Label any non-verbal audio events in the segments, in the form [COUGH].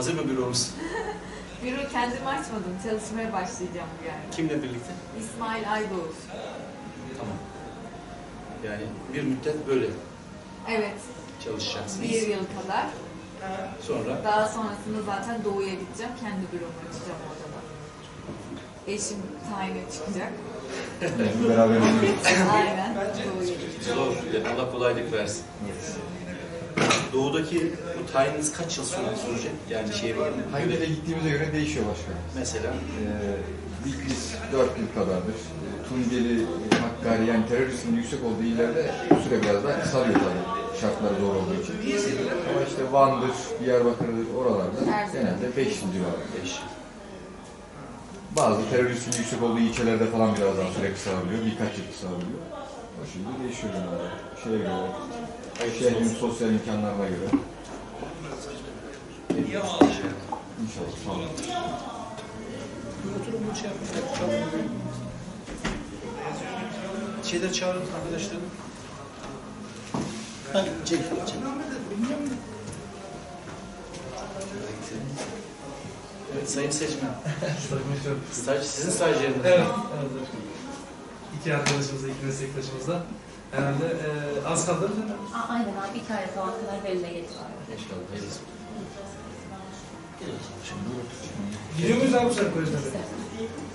Hazır mı büromuz? [LAUGHS] Büro kendim açmadım. Çalışmaya başlayacağım bu yani. Kimle birlikte? İsmail Aydoğuz. Tamam. Yani bir müddet böyle Evet. çalışacaksınız. Bir yıl kadar. Sonra Daha sonrasında zaten Doğu'ya gideceğim. Kendi büromu açacağım orada da. Eşim tayine çıkacak. [LAUGHS] Beraber. [LAUGHS] Aynen. Doğu'ya gideceğim. zor. Allah kolaylık versin. Doğudaki bu tayininiz kaç yıl sonra sürecek? Yani şey var mı? Hangi yere gittiğimize göre değişiyor başkanım. Mesela Ee, Bitlis 4 yıl kadardır. Tunceli, Hakkari yani teröristin yüksek olduğu illerde bu süre biraz daha kısalıyor tabii. Şartları zor olduğu için. Ama işte Van'dır, Diyarbakır'dır oralarda genelde 5 yıl civarı. 5. Bazı teröristin yüksek olduğu ilçelerde falan biraz daha süre kısalabiliyor. Birkaç yıl kısalabiliyor. O şekilde değişiyor genelde. Şeye göre, şehrin sosyal imkanlarına göre. İnşallah. Sağ olun. Bu şey. Şeyler çağırın arkadaşlarım. Hadi çek, çek. Evet, sayın seçmen. Staj, sizin stajyeriniz. Evet, evet. İki arkadaşımızla, iki meslektaşımızla. Herhalde e, az kaldı değil mi? A- Aynen abi iki ay falan kadar belli geçiyor. İnşallah. hayırlısı. Gidiyor muyuz abi bu sefer kolejde?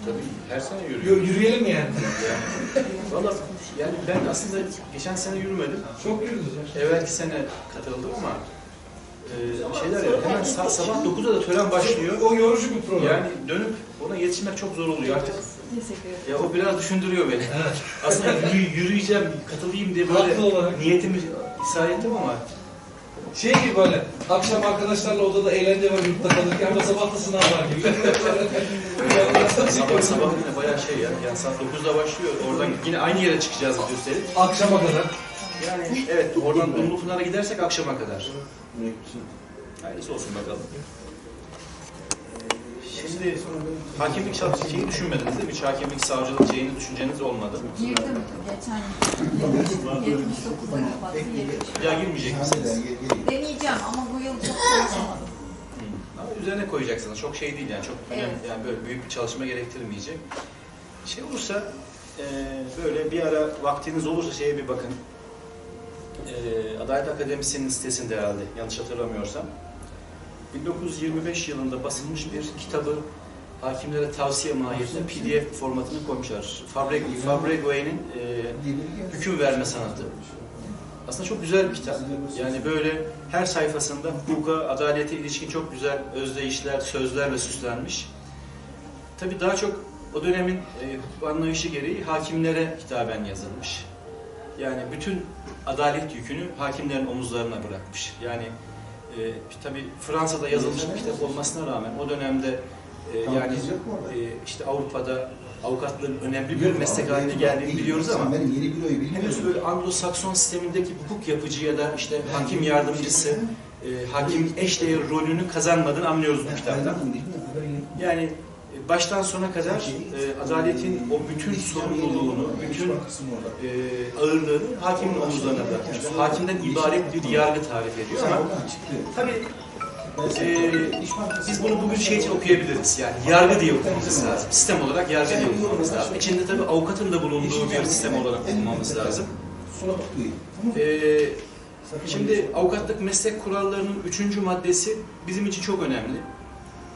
Tabii her sene Yo- yürüyor. Yürüyelim mi yani? [LAUGHS] Valla yani ben aslında geçen sene yürümedim. Çok yürüdünüz ya. Evvelki sene katıldım ama e, şeyler ya hemen sa- sabah 9'da da tören başlıyor. O yorucu bir program. Yani dönüp ona yetişmek çok zor oluyor artık. Teşekkür ederim. Ya o biraz düşündürüyor beni. Evet. [LAUGHS] Aslında yürü- yürüyeceğim, katılayım diye böyle Haklı olarak. niyetimi isar ettim ama Şey gibi böyle, akşam arkadaşlarla odada eğlence var yurtta kalırken ama sabah da sınav var gibi. [LAUGHS] sabah sabah yine bayağı şey ya. Yani saat 9'da başlıyor. Oradan yine aynı yere çıkacağız biz üstelik. Akşama kadar. Yani evet oradan Dumlupınar'a gidersek akşama kadar. Hayırlısı olsun bakalım. Şimdi hakimlik şartı şeyi düşünmediniz değil mi? Hiç hakimlik, savcılık şeyini düşünceniz olmadı. Girdim geçen yıl. 79'da kapattı. 70. Ya girmeyecek misiniz? Deneyeceğim ama bu yıl çok çalışamadım. Ama üzerine koyacaksınız. Çok şey değil yani. Çok önemli, Evet. yani böyle büyük bir çalışma gerektirmeyecek. Şey olursa e, böyle bir ara vaktiniz olursa şeye bir bakın. E, Adalet Akademisi'nin sitesinde herhalde yanlış hatırlamıyorsam. 1925 yılında basılmış bir kitabı hakimlere tavsiye mahiyetinde PDF formatını koymuşlar. Fabre, Fabregue'nin e, hüküm verme sanatı. Aslında çok güzel bir kitap. Yani böyle her sayfasında hukuka, adalete ilişkin çok güzel özdeyişler, sözlerle süslenmiş. Tabii daha çok o dönemin e, hukuk anlayışı gereği hakimlere hitaben yazılmış. Yani bütün adalet yükünü hakimlerin omuzlarına bırakmış. Yani e, tabii Fransa'da yazılmış bir kitap olmasına rağmen o dönemde e, yani e, işte Avrupa'da avukatlığın önemli bir meslek haline geldiğini biliyoruz ama benim yeni büroyu henüz böyle Anglo-Sakson sistemindeki hukuk yapıcı ya da işte hakim yardımcısı, e, hakim eşdeğer rolünü kazanmadığını anlıyoruz bu kitaptan. Yani baştan sona kadar e, adaletin o bütün sorumluluğunu, bütün e, ağırlığını hakimin omuzlarına bırakmış. Hakimden ibaret bir yargı tarif ediyor ama tabii e, biz bunu bugün şey için okuyabiliriz. Yani yargı diye okumamız lazım. Sistem olarak yargı diye okumamız lazım. İçinde tabii avukatın da bulunduğu bir sistem olarak okumamız lazım. Ee, şimdi avukatlık meslek kurallarının üçüncü maddesi bizim için çok önemli.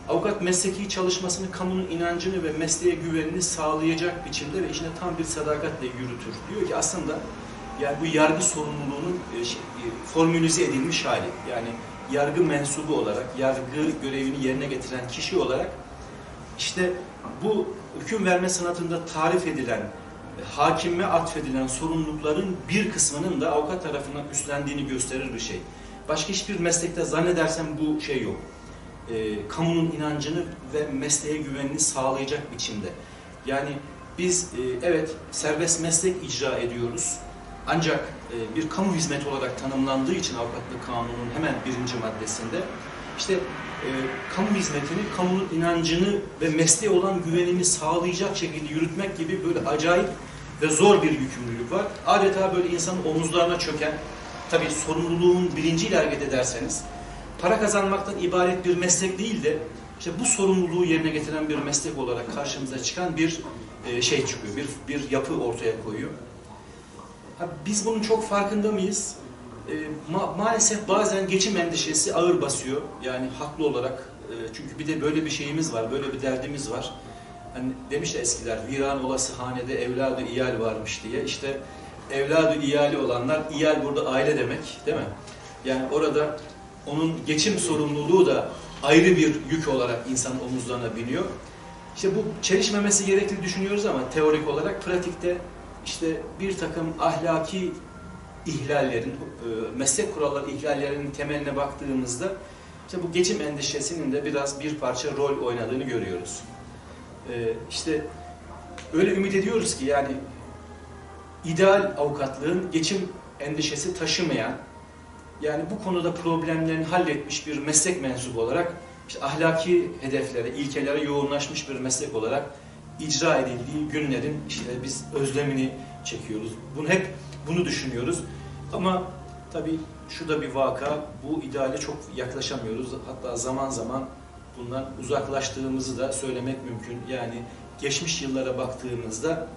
Avukat mesleki çalışmasını, kamunun inancını ve mesleğe güvenini sağlayacak biçimde ve içinde tam bir sadakatle yürütür. Diyor ki aslında yani bu yargı sorumluluğunun e, şey, e, formülize edilmiş hali. Yani yargı mensubu olarak, yargı görevini yerine getiren kişi olarak işte bu hüküm verme sanatında tarif edilen hakime atfedilen sorumlulukların bir kısmının da avukat tarafından üstlendiğini gösterir bir şey. Başka hiçbir meslekte zannedersem bu şey yok. E, kamunun inancını ve mesleğe güvenini sağlayacak biçimde. Yani biz e, evet serbest meslek icra ediyoruz. Ancak e, bir kamu hizmeti olarak tanımlandığı için avukatlık kanunun hemen birinci maddesinde işte e, kamu hizmetini, kamunun inancını ve mesleğe olan güvenini sağlayacak şekilde yürütmek gibi böyle acayip ve zor bir yükümlülük var. Adeta böyle insanın omuzlarına çöken, tabii sorumluluğun bilinciyle hareket ederseniz, para kazanmaktan ibaret bir meslek değil de işte bu sorumluluğu yerine getiren bir meslek olarak karşımıza çıkan bir e, şey çıkıyor, bir, bir yapı ortaya koyuyor. Biz bunun çok farkında mıyız? E, ma- maalesef bazen geçim endişesi ağır basıyor. Yani haklı olarak. E, çünkü bir de böyle bir şeyimiz var, böyle bir derdimiz var. Hani demiş ya eskiler, viran olası hanede evladı iyal varmış diye. İşte evladı iyali olanlar, iyal burada aile demek değil mi? Yani orada onun geçim sorumluluğu da ayrı bir yük olarak insanın omuzlarına biniyor. İşte bu çelişmemesi gerektiğini düşünüyoruz ama teorik olarak pratikte işte bir takım ahlaki ihlallerin, e, meslek kuralları ihlallerinin temeline baktığımızda işte bu geçim endişesinin de biraz bir parça rol oynadığını görüyoruz. E, İşte öyle ümit ediyoruz ki yani ideal avukatlığın geçim endişesi taşımayan yani bu konuda problemlerini halletmiş bir meslek mensubu olarak işte ahlaki hedeflere, ilkelere yoğunlaşmış bir meslek olarak icra edildiği günlerin işte biz özlemini çekiyoruz. Bunu hep bunu düşünüyoruz. Ama tabii şu da bir vaka, bu ideale çok yaklaşamıyoruz. Hatta zaman zaman bundan uzaklaştığımızı da söylemek mümkün. Yani geçmiş yıllara baktığımızda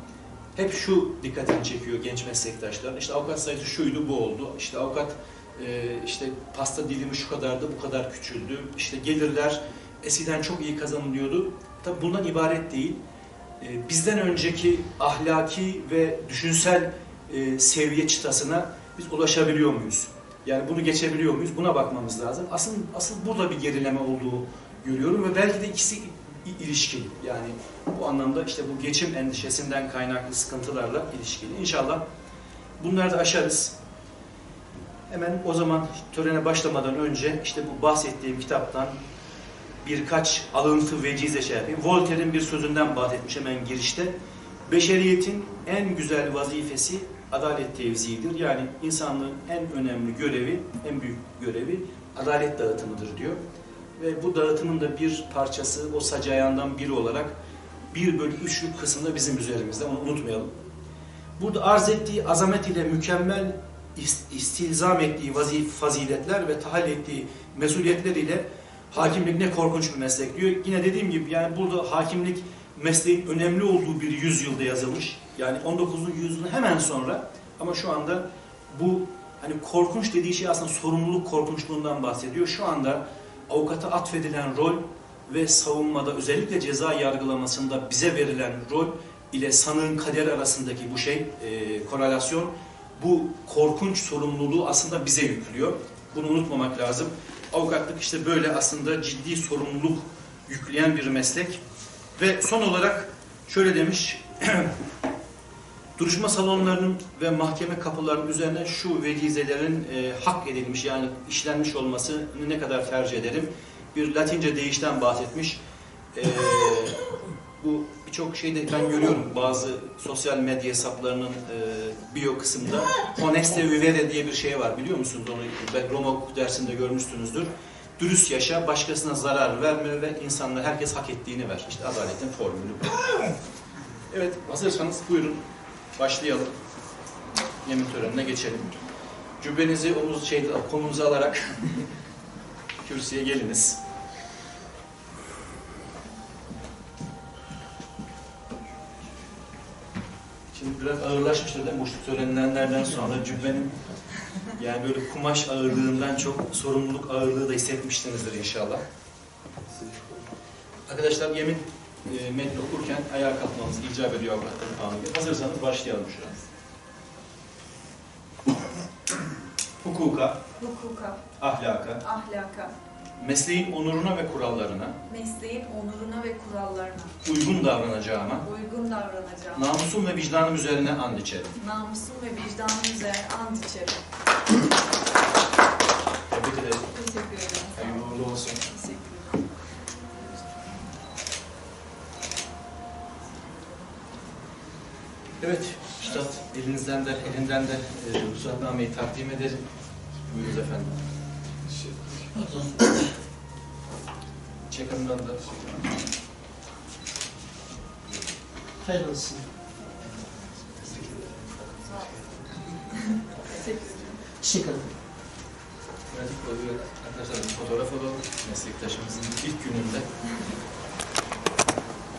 hep şu dikkatini çekiyor genç meslektaşlar. İşte avukat sayısı şuydu, bu oldu. İşte avukat e, işte pasta dilimi şu kadardı, bu kadar küçüldü. İşte gelirler eskiden çok iyi kazanılıyordu. Tabi bundan ibaret değil. E, bizden önceki ahlaki ve düşünsel e, seviye çıtasına biz ulaşabiliyor muyuz? Yani bunu geçebiliyor muyuz? Buna bakmamız lazım. Asıl asıl burada bir gerileme olduğu görüyorum ve belki de ikisi ilişkili. Yani bu anlamda işte bu geçim endişesinden kaynaklı sıkıntılarla ilişkili. İnşallah bunları da aşarız. Hemen o zaman törene başlamadan önce işte bu bahsettiğim kitaptan birkaç alıntı vecize şey yapayım. Voltaire'in bir sözünden bahsetmiş hemen girişte. Beşeriyetin en güzel vazifesi adalet tevziidir. Yani insanlığın en önemli görevi, en büyük görevi adalet dağıtımıdır diyor. Ve bu dağıtımın da bir parçası, o sacayandan biri olarak bir bölü üçlük kısımda bizim üzerimizde. Onu unutmayalım. Burada arz ettiği azamet ile mükemmel istilzam ettiği vazif faziletler ve tahallül ettiği mesuliyetler ile hakimlik ne korkunç bir meslek diyor. Yine dediğim gibi yani burada hakimlik mesleğin önemli olduğu bir yüzyılda yazılmış. Yani 19. yüzyılın hemen sonra ama şu anda bu hani korkunç dediği şey aslında sorumluluk korkunçluğundan bahsediyor. Şu anda avukata atfedilen rol ve savunmada özellikle ceza yargılamasında bize verilen rol ile sanığın kader arasındaki bu şey e, korelasyon bu korkunç sorumluluğu aslında bize yüklüyor. Bunu unutmamak lazım. Avukatlık işte böyle aslında ciddi sorumluluk yükleyen bir meslek. Ve son olarak şöyle demiş, [CLEARS THROAT] duruşma salonlarının ve mahkeme kapılarının üzerine şu vecizelerin e, hak edilmiş yani işlenmiş olmasını ne kadar tercih ederim. Bir Latince deyişten bahsetmiş. E, bu birçok şeyde ben görüyorum bazı sosyal medya hesaplarının e, bio kısmında honeste vivere diye bir şey var biliyor musunuz onu ben Roma hukuk dersinde görmüşsünüzdür. Dürüst yaşa, başkasına zarar verme ve insanlara herkes hak ettiğini ver. İşte adaletin formülü bu. Evet, hazırsanız buyurun başlayalım. Yemin törenine geçelim. Cübbenizi omuz şey, kolunuza alarak [LAUGHS] kürsüye geliniz. Şimdi biraz ağırlaşmıştır değil mi? Bu söylenenlerden sonra cübbenin yani böyle kumaş ağırlığından çok sorumluluk ağırlığı da hissetmişsinizdir inşallah. Arkadaşlar yemin e, metni okurken ayağa kalkmamız icap ediyor avukatların kanunu. Hazırsanız başlayalım şu an. Hukuka, Hukuka, ahlaka, ahlaka, mesleğin onuruna ve kurallarına mesleğin onuruna ve kurallarına uygun davranacağıma, uygun davranacağım. namusum ve vicdanım üzerine and içerim. Namusum ve vicdanım üzerine ant içerim. Tebrik ederim. Teşekkür ederim. Hayırlı uğurlu olsun. Teşekkür ederim. Evet, Üstad elinizden de elinden de e, ruhsatnameyi takdim ederim. Buyurunuz efendim. Çekamdan da. Hayırlı olsun. Teşekkür ederim. Teşekkür ederim. pratik oluyor. Arkadaşlar bir fotoğraf alalım. Meslektaşımızın ilk gününde